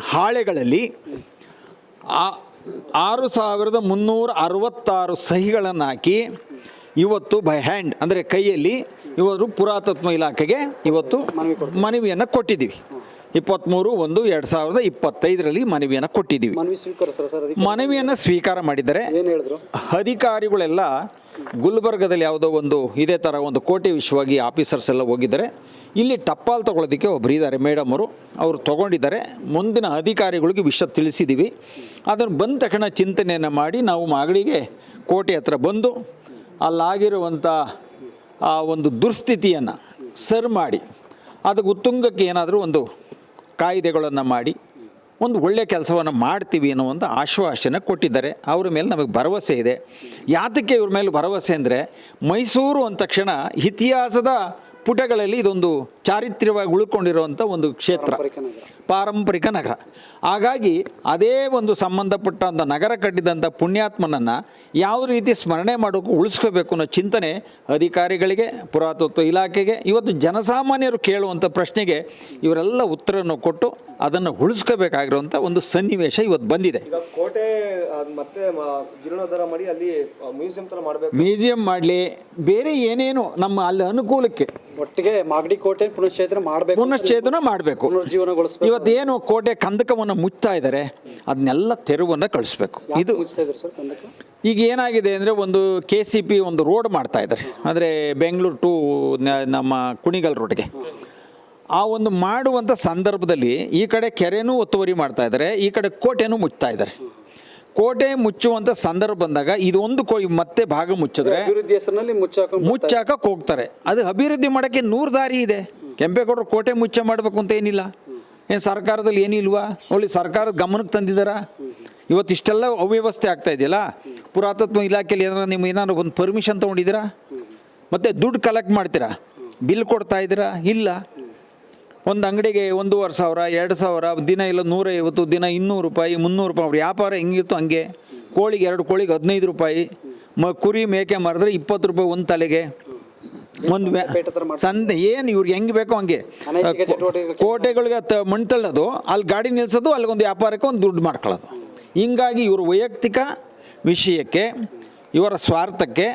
ಹಾಳೆಗಳಲ್ಲಿ ಆ- ಆರು ಸಾವಿರದ ಮುನ್ನೂರ ಅರವತ್ತಾರು ಸಹಿಗಳನ್ನು ಹಾಕಿ ಇವತ್ತು ಬೈ ಹ್ಯಾಂಡ್ ಅಂದರೆ ಕೈಯಲ್ಲಿ ಇವರು ಪುರಾತತ್ವ ಇಲಾಖೆಗೆ ಇವತ್ತು ಮನವಿಯನ್ನು ಕೊಟ್ಟಿದ್ದೀವಿ. ಇಪ್ಪತ್ತ್ಮೂರು ಒಂದು ಎರಡು ಸಾವಿರದ ಇಪ್ಪತ್ತೈದರಲ್ಲಿ ಮನವಿಯನ್ನು ಕೊಟ್ಟಿದ್ದೀವಿ. ಮನವಿಯನ್ನು ಸ್ವೀಕಾರ ಮಾಡಿದರೆ ಏನು ಹೇಳಿದ್ರು? ಅಧಿಕಾರಿಗಳೆಲ್ಲ ಗುಲ್ಬರ್ಗದಲ್ಲಿ ಯಾವುದೋ ಒಂದು ಇದೇ ಥರ ಒಂದು ಕೋಟೆ ವಿಶ್ವವಾಗಿ ಆಫೀಸರ್ಸ್ ಎಲ್ಲ ಹೋಗಿದ್ದಾರೆ. ಇಲ್ಲಿ ಟಪ್ಪಾಲ್ ತೊಗೊಳೋದಕ್ಕೆ ಒಬ್ಬರು ಇದ್ದಾರೆ, ಮೇಡಮ್ ಅವರು. ಅವರು ತೊಗೊಂಡಿದ್ದಾರೆ. ಮುಂದಿನ ಅಧಿಕಾರಿಗಳಿಗೆ ವಿಷಯ ತಿಳಿಸಿದ್ದೀವಿ ಅದನ್ನು ಬಂದ ತಕ್ಷಣ ಚಿಂತನೆಯನ್ನು ಮಾಡಿ ನಾವು ಮಾಗಡಿಗೆ ಕೋಟೆ ಹತ್ರ ಬಂದು ಅಲ್ಲಾಗಿರುವಂಥ ಆ ಒಂದು ದುರ್ಸ್ಥಿತಿಯನ್ನು ಸರ್ ಮಾಡಿ ಅದಕ್ಕೆ ಉತ್ತುಂಗಕ್ಕೆ ಏನಾದರೂ ಒಂದು ಕಾಯ್ದೆಗಳನ್ನು ಮಾಡಿ, ಒಂದು ಒಳ್ಳೆಯ ಕೆಲಸವನ್ನು ಮಾಡ್ತೀವಿ ಅನ್ನೋ ಒಂದು ಆಶ್ವಾಸನೆ ಕೊಟ್ಟಿದ್ದಾರೆ. ಅವ್ರ ಮೇಲೆ ನಮಗೆ ಭರವಸೆ ಇದೆ. ಯಾತಕ್ಕೆ ಇವ್ರ ಮೇಲೆ ಭರವಸೆ ಅಂದರೆ ಮೈಸೂರು ಅಂದ ತಕ್ಷಣ ಇತಿಹಾಸದ ಪುಟಗಳಲ್ಲಿ ಇದೊಂದು ಚಾರಿತ್ರ್ಯವಾಗಿ ಉಳ್ಕೊಂಡಿರುವಂಥ ಒಂದು ಕ್ಷೇತ್ರ. ಪಾರಂಪರಿಕ ನಗರ. ಹಾಗಾಗಿ ಅದೇ ಒಂದು ಸಂಬಂಧಪಟ್ಟಂಥ ನಗರ ಕಟ್ಟಿದಂಥ ಪುಣ್ಯಾತ್ಮನನ್ನು ಯಾವ ರೀತಿ ಸ್ಮರಣೆ ಮಾಡೋಕ್ಕೂ ಉಳಿಸ್ಕೋಬೇಕು ಅನ್ನೋ ಚಿಂತನೆ ಅಧಿಕಾರಿಗಳಿಗೆ ಪುರಾತತ್ವ ಇಲಾಖೆಗೆ ಇವತ್ತು ಜನಸಾಮಾನ್ಯರು ಕೇಳುವಂಥ ಪ್ರಶ್ನೆಗೆ ಇವರೆಲ್ಲ ಉತ್ತರವನ್ನು ಕೊಟ್ಟು ಅದನ್ನು ಉಳಿಸ್ಕೋಬೇಕಾಗಿರುವಂಥ ಒಂದು ಸನ್ನಿವೇಶ ಇವತ್ತು ಬಂದಿದೆ. ಈಗ ಕೋಟೆ ಅದ್ ಮತ್ತೆ ಮ- ಜೀರ್ಣೋದ್ಧಾರ ಮಾಡಿ ಅಲ್ಲಿ ಮ್ಯೂಸಿಯಂ ತರ ಮಾಡಬೇಕು. ಮ್ಯೂಸಿಯಂ ಮಾಡಲಿ. ಬೇರೆ ಏನೇನು ನಮ್ಮ ಅಲ್ಲಿ ಅನುಕೂಲಕ್ಕೆ? ಒಟ್ಟಿಗೆ ಮಾಗಡಿ ಕೋಟೆ ಪುನಶ್ಚೇತನ ಮಾಡಬೇಕು. ಪುನಶ್ಚೇತನ ಮಾಡಬೇಕು. ಪುನರ್ಜೀವನಗೊಳಿಸ್ಬೇಕು. ಇವತ್ತೇನು ಕೋಟೆ ಕಂದಕವನ್ನು ಮುಚ್ತಾ ಇದ್ದಾರೆ ಅದನ್ನೆಲ್ಲ ತೆರವನ್ನು ಕಳಿಸ್ಬೇಕು. ಇದು ಮುಗಿಸ್ತಾ ಇದ್ರು ಸರ್ ಕಂದಕ? ಈಗ ಏನಾಗಿದೆ ಅಂದರೆ ಒಂದು ಕೆ ಸಿ ಪಿ ಒಂದು ರೋಡ್ ಮಾಡ್ತಾ ಇದ್ದಾರೆ ಅಂದರೆ ಬೆಂಗಳೂರು ಟು ನಮ್ಮ ಕುಣಿಗಲ್ ರೋಡ್ಗೆ ಆ ಒಂದು ಮಾಡುವಂಥ ಸಂದರ್ಭದಲ್ಲಿ ಈ ಕಡೆ ಕೆರೆನೂ ಒತ್ತುವರಿ ಮಾಡ್ತಾ ಇದ್ದಾರೆ ಈ ಕಡೆ ಕೋಟೆನೂ ಮುಚ್ತಾ ಇದ್ದಾರೆ ಕೋಟೆ ಮುಚ್ಚುವಂತ ಸಂದರ್ಭ ಬಂದಾಗ ಇದೊಂದು ಕೋ ಮತ್ತೆ ಭಾಗ ಮುಚ್ಚಿದ್ರೆ ಅಭಿವೃದ್ಧಿ ಹೆಸರಿನಲ್ಲಿ ಮುಚ್ಚಾಕ ಮುಚ್ಚಾಕಕ್ಕೆ ಹೋಗ್ತಾರೆ. ಅದು ಅಭಿವೃದ್ಧಿ ಮಾಡೋಕ್ಕೆ ನೂರು ದಾರಿ ಇದೆ. ಕೆಂಪೇಗೌಡರು ಕೋಟೆ ಮುಚ್ಚ ಮಾಡಬೇಕು ಅಂತ ಏನಿಲ್ಲ. ಏನು ಸರ್ಕಾರದಲ್ಲಿ ಏನಿಲ್ವಾ ಅವಳಿ ಸರ್ಕಾರದ ಗಮನಕ್ಕೆ ತಂದಿದ್ದಾರಾ? ಇವತ್ತು ಇಷ್ಟೆಲ್ಲ ಅವ್ಯವಸ್ಥೆ ಆಗ್ತಾ ಇದೆಯಲ್ಲ? ಪುರಾತತ್ವ ಇಲಾಖೆಯಲ್ಲಿ ಏನಾದ್ರು ನೀವು ಏನಾದ್ರು ಒಂದು ಪರ್ಮಿಷನ್ ತೊಗೊಂಡಿದ್ದೀರಾ? ಮತ್ತು ದುಡ್ಡು ಕಲೆಕ್ಟ್ ಮಾಡ್ತೀರಾ? ಬಿಲ್ ಕೊಡ್ತಾ ಇದ್ದೀರಾ? ಇಲ್ಲ. ಒಂದು ಅಂಗಡಿಗೆ ಒಂದೂವರೆ ಸಾವಿರ ಎರಡು ಸಾವಿರ ದಿನ ಇಲ್ಲ ನೂರೈವತ್ತು ದಿನ ಇನ್ನೂರು ರೂಪಾಯಿ ಮುನ್ನೂರು ರೂಪಾಯಿ ಅವ್ರ ವ್ಯಾಪಾರ ಹೆಂಗಿತ್ತು ಹಂಗೆ? ಕೋಳಿಗೆ ಎರಡು ಕೋಳಿಗೆ ಹದಿನೈದು ರೂಪಾಯಿ. ಮ ಕುರಿ ಮೇಕೆ ಮಾರಿದ್ರೆ ಇಪ್ಪತ್ತು ರೂಪಾಯಿ ಒಂದು ತಲೆಗೆ. ಒಂದು ಸಂದ ಏನು ಇವ್ರಿಗೆ ಹೆಂಗೆ ಬೇಕೋ ಹಂಗೆ. ಕೋಟೆಗಳಿಗೆ ತ ಮಣ್ಣು ತಳ್ಳೋದು ಅಲ್ಲಿ ಗಾಡಿ ನಿಲ್ಸೋದು ಅಲ್ಲಿಗೊಂದು ವ್ಯಾಪಾರಕ್ಕೆ ಒಂದು ದುಡ್ಡು ಮಾಡ್ಕೊಳ್ಳೋದು. ಹಿಂಗಾಗಿ ಇವರು ವೈಯಕ್ತಿಕ ವಿಷಯಕ್ಕೆ ಇವರ ಸ್ವಾರ್ಥಕ್ಕೆ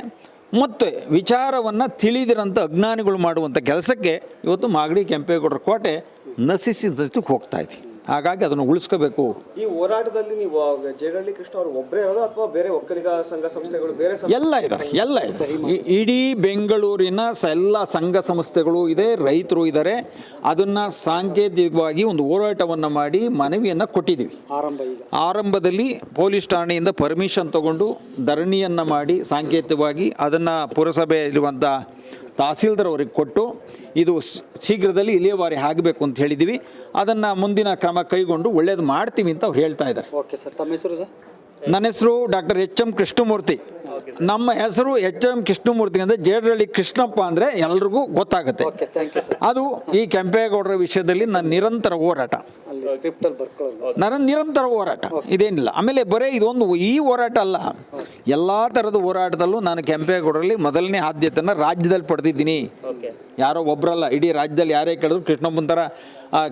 ಮತ್ತು ವಿಚಾರವನ್ನು ತಿಳಿದಿರಂಥ ಅಜ್ಞಾನಿಗಳು ಮಾಡುವಂಥ ಕೆಲಸಕ್ಕೆ ಇವತ್ತು ಮಾಗಡಿ ಕೆಂಪೇಗೌಡರ ಕೋಟೆ ನಶಿಸಿದಷ್ಟು ಹೋಗ್ತಾ ಇದೆ ಹಾಗಾಗಿ ಅದನ್ನು ಉಳಿಸ್ಕೋಬೇಕು. ಈ ಹೋರಾಟದಲ್ಲಿ ನೀವು ಜೇಡಳ್ಳಿ ಕೃಷ್ಣ ಅವರು ಒಬ್ಬರೇ ಇರೋದು ಅಥವಾ ಬೇರೆ ಒಕ್ಕಲಿಗ ಸಂಘ ಸಂಸ್ಥೆಗಳು ಬೇರೆ ಎಲ್ಲ ಇದ್ದಾರೆ ಎಲ್ಲ ಇದೆ ಇ- ಇಡೀ ಬೆಂಗಳೂರಿನ ಸ ಎಲ್ಲ ಸಂಘ ಸಂಸ್ಥೆಗಳು ಇದೆ ರೈತರು ಇದ್ದಾರೆ. ಅದನ್ನು ಸಾಂಕೇತಿಕವಾಗಿ ಒಂದು ಹೋರಾಟವನ್ನು ಮಾಡಿ ಮನವಿಯನ್ನು ಕೊಟ್ಟಿದ್ದೀವಿ. ಆರಂಭ ಆರಂಭದಲ್ಲಿ ಪೊಲೀಸ್ ಠಾಣೆಯಿಂದ ಪರ್ಮಿಷನ್ ತಗೊಂಡು ಧರಣಿಯನ್ನು ಮಾಡಿ ಸಾಂಕೇತಿಕವಾಗಿ ಅದನ್ನು ಪುರಸಭೆಯಲ್ಲಿರುವಂಥ ತಹಸೀಲ್ದಾರ್ ಅವರಿಗೆ ಕೊಟ್ಟು ಇದು ಶೀಘ್ರದಲ್ಲಿ ಇಲ್ಲಿಯವಾರಿ ಆಗಬೇಕು ಅಂತ ಹೇಳಿದ್ದೀವಿ ಅದನ್ನು ಮುಂದಿನ ಕ್ರಮ ಕೈಗೊಂಡು ಒಳ್ಳೇದು ಮಾಡ್ತೀವಿ ಅಂತ ಅವ್ರು ಹೇಳ್ತಾ ಇದ್ದಾರೆ. ಓಕೆ ಸರ್ ತಮ್ಮ ಹೆಸರು ಸರ್? ನನ್ನ ಹೆಸರು ಡಾಕ್ಟರ್ ಎಚ್ ಎಂ ಕೃಷ್ಣಮೂರ್ತಿ ನಮ್ಮ ಹೆಸರು ಎಚ್ ಎಂ ಕೃಷ್ಣಮೂರ್ತಿ ಅಂದರೆ ಜೇಡರಳ್ಳಿ ಕೃಷ್ಣಪ್ಪ ಅಂದರೆ ಎಲ್ರಿಗೂ ಗೊತ್ತಾಗುತ್ತೆ. ಅದು ಈ ಕೆಂಪೇಗೌಡರ ವಿಷಯದಲ್ಲಿ ನನ್ನ ನಿರಂತರ ಹೋರಾಟ. ಸ್ಕ್ರಿಪ್ಟಲ್ಲಿ ಬರ್ಕೊಳ್ಳೋದು. ನನ್ನ ನಿರಂತರ ಹೋರಾಟ ಇದೇನಿಲ್ಲ. ಆಮೇಲೆ ಬರೀ ಇದೊಂದು ಈ ಹೋರಾಟ ಅಲ್ಲ. ಎಲ್ಲ ಥರದ ಹೋರಾಟದಲ್ಲೂ ನಾನು ಕೆಂಪೇಗೌಡರಲ್ಲಿ ಮೊದಲನೇ ಆದ್ಯತೆಯನ್ನು ರಾಜ್ಯದಲ್ಲಿ ಪಡೆದಿದ್ದೀನಿ. ಯಾರೋ ಒಬ್ಬರಲ್ಲ ಇಡೀ ರಾಜ್ಯದಲ್ಲಿ ಯಾರೇ ಕೇಳಿದ್ರು ಕೃಷ್ಣಪ್ಪನ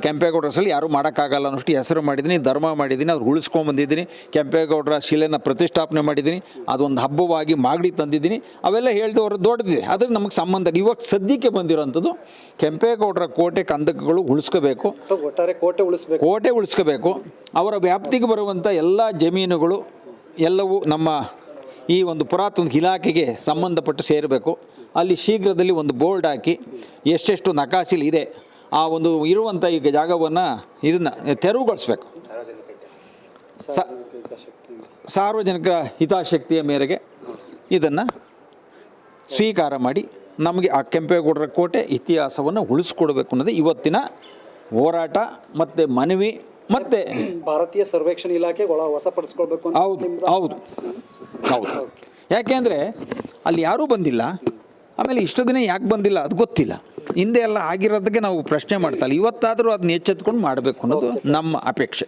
ಕೆಂಪೇಗೌಡರ ಹೆಸರಲ್ಲಿ ಯಾರೂ ಮಾಡೋಕ್ಕಾಗಲ್ಲ ಅನ್ನೋಷ್ಟು ಹೆಸರು ಮಾಡಿದ್ದೀನಿ ಧರ್ಮ ಮಾಡಿದ್ದೀನಿ ಅವ್ರು ಉಳಿಸ್ಕೊಂಬಂದಿದ್ದೀನಿ ಕೆಂಪೇಗೌಡರ ಶಿಲೆನ ಪ್ರತಿಷ್ಠಾಪನೆ ಮಾಡಿದ್ದೀನಿ ಅದೊಂದು ಹಬ್ಬವಾಗಿ ಮಾಗಡಿ ತಂದಿದ್ದೀನಿ ಅವೆಲ್ಲ ಹೇಳಿದವರು ದೊಡ್ಡದಿದೆ. ಆದರೆ ನಮಗೆ ಸಂಬಂಧ ಇವಾಗ ಸದ್ಯಕ್ಕೆ ಬಂದಿರೋಂಥದ್ದು ಕೆಂಪೇಗೌಡರ ಕೋಟೆ ಕಂದಕಗಳು ಉಳಿಸ್ಕೋಬೇಕು. ಒಟ್ಟು ಒಟ್ಟಾರೆ ಕೋಟೆ ಉಳಿಸ್ಬೇಕು. ಕೋಟೆ ಉಳಿಸ್ಕೋಬೇಕು. ಅವರ ವ್ಯಾಪ್ತಿಗೆ ಬರುವಂಥ ಎಲ್ಲ ಜಮೀನುಗಳು ಎಲ್ಲವೂ ನಮ್ಮ ಈ ಒಂದು ಪುರಾತನ ಇಲಾಖೆಗೆ ಸಂಬಂಧಪಟ್ಟು ಸೇರಬೇಕು. ಅಲ್ಲಿ ಶೀಘ್ರದಲ್ಲಿ ಒಂದು ಬೋರ್ಡ್ ಹಾಕಿ ಎಷ್ಟೆಷ್ಟು ನಕಾಸಿಲ್ ಇದೆ ಆ ಒಂದು ಇರುವಂಥ ಈಗ ಜಾಗವನ್ನು ಇದನ್ನು ತೆರವುಗೊಳಿಸ್ಬೇಕು. ಸ ಸಾರ್ವಜನಿಕ ಹಿತಾಸಕ್ತಿಯ ಮೇರೆಗೆ ಇದನ್ನು ಸ್ವೀಕಾರ ಮಾಡಿ ನಮಗೆ ಆ ಕೆಂಪೇಗೌಡರ ಕೋಟೆ ಇತಿಹಾಸವನ್ನು ಉಳಿಸ್ಕೊಡ್ಬೇಕು ಅನ್ನೋದು ಇವತ್ತಿನ ಹೋರಾಟ ಮತ್ತು ಮನವಿ ಮತ್ತು ಭಾರತೀಯ ಸರ್ವೇಕ್ಷಣ ಇಲಾಖೆ ಒಳ ಹೊಸಪಡಿಸ್ಕೊಳ್ಬೇಕು ಹೌದು ಹೌದು ಹೌದು. ಯಾಕೆಂದರೆ ಅಲ್ಲಿ ಯಾರೂ ಬಂದಿಲ್ಲ. ಆಮೇಲೆ ಇಷ್ಟು ದಿನ ಯಾಕೆ ಬಂದಿಲ್ಲ ಅದು ಗೊತ್ತಿಲ್ಲ. ಹಿಂದೆ ಎಲ್ಲ ಆಗಿರೋದಕ್ಕೆ ನಾವು ಪ್ರಶ್ನೆ ಮಾಡ್ತಲ್ಲ ಇವತ್ತಾದರೂ ಅದನ್ನ ಎಚ್ಚೆತ್ಕೊಂಡು ಮಾಡಬೇಕು ಅನ್ನೋದು ನಮ್ಮ ಅಪೇಕ್ಷೆ.